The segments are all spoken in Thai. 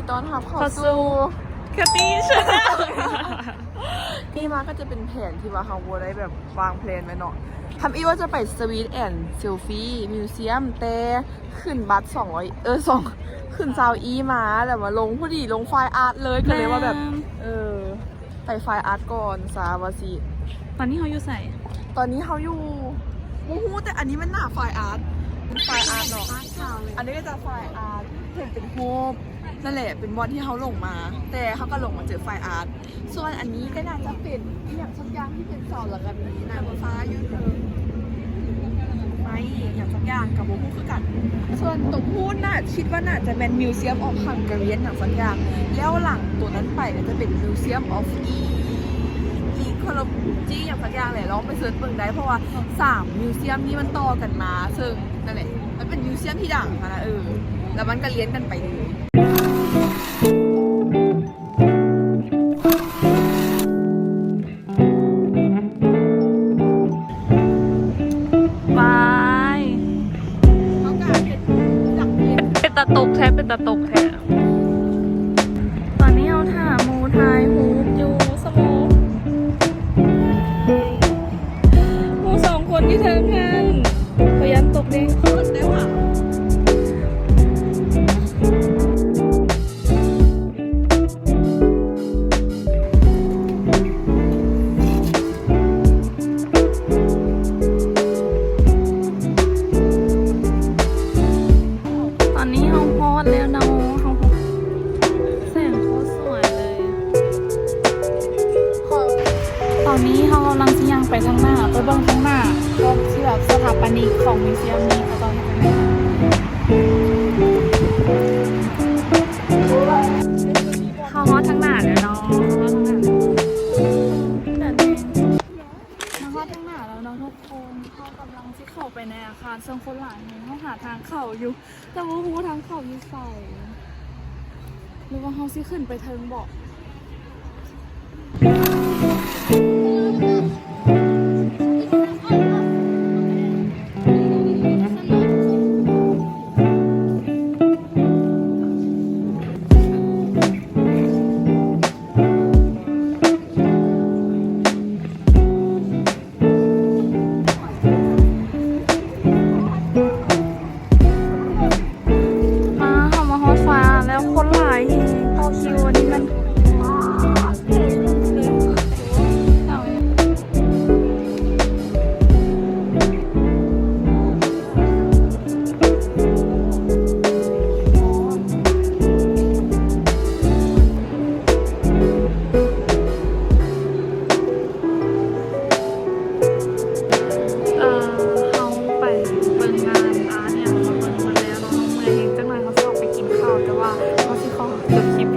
ดีต้อนรับเข้าเข้าสู่สู่แคตตี้ชาแนลนี่มาก็จะเป็นแผนที่ว่าเขาบัวได้แบบวางแผนไว้เนาะทำอีว่าจะไปสวีทแอนด์เซลฟี่มิวเซียมแต่ขึ้นบัตร200เออสองขึ้นซาวอีมาแต่ว่าลงพอดีลงไฟล์อาร์ตเลยก็เลยว่าแบบ เออไปไฟล์อาร์ตก่อนซาวาสิตอนนี้เขาอยู่ใส่ ตอนนี้เขาอยู่มูฮูแต่อันนี้มันหน้าไฟล์อาร์ตเป็นไฟล์อาร์ตเนาะอันนี้ก็จะไฟล์อาร์ตเห็นเป็นโฮป นั่นแหละเป็นบอลที่เขาลงมา แต่เขาก็ลงมาเจอไฟอาร์ตส่วนอันนี้ก็น่าจะเป็นอย่างสักอย่างที่เป็นเสาหลักแบบนี้นะบนฟ้ายืดเทิงไม่อย่างสักอย่างกับโบฮูคือกัน ส่วนตรงพูดน่ะคิดว่าน่าจะเป็นมิวเซียมออฟฮังการีนอย่างสักอย่างแล้วหลังตัวนั้นไปก็จะเป็นมิวเซียมออฟอีอีคโลจีอย่างสักอย่างแหละลองไปเสิร์ชเบิ่งได้เพราะว่าสามมิวเซียมนี้มันต่อกันมา ซึ่งนั่นแหละมันเป็นมิวเซียมที่ดังนะเออแล้วมันก็เลี้ยงกันไปเลย ตะตกแท้เป็นตะตกแท้ตอนนี้เอาถ่ามมูทายฮูอยู่สมองมูสองคนที่เทิงกันพยันตกเด้ง อนนี้เขากำลังจะยังไปทางหน้าไปเบิ่งทางหน้าตรงที่แบบสถาปนิกของมิวเซียมนี้ค่ะตอนนี้ไปเขาฮอทางหน้าเลยเนาะเขาฮอตทางหน้าแต่นี่เขาฮอตทางหน้าแล้วเนาะทุกคนเขากำลังที่เข้าไปในอาคารซึ่งคนหลายเนี่ยเขาหาทางเข้าอยู่ แต่ว่าหูทางเข้าอยู่ใส่หรือว่าเขาสิขึ้นไปเทิงบอก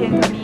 เข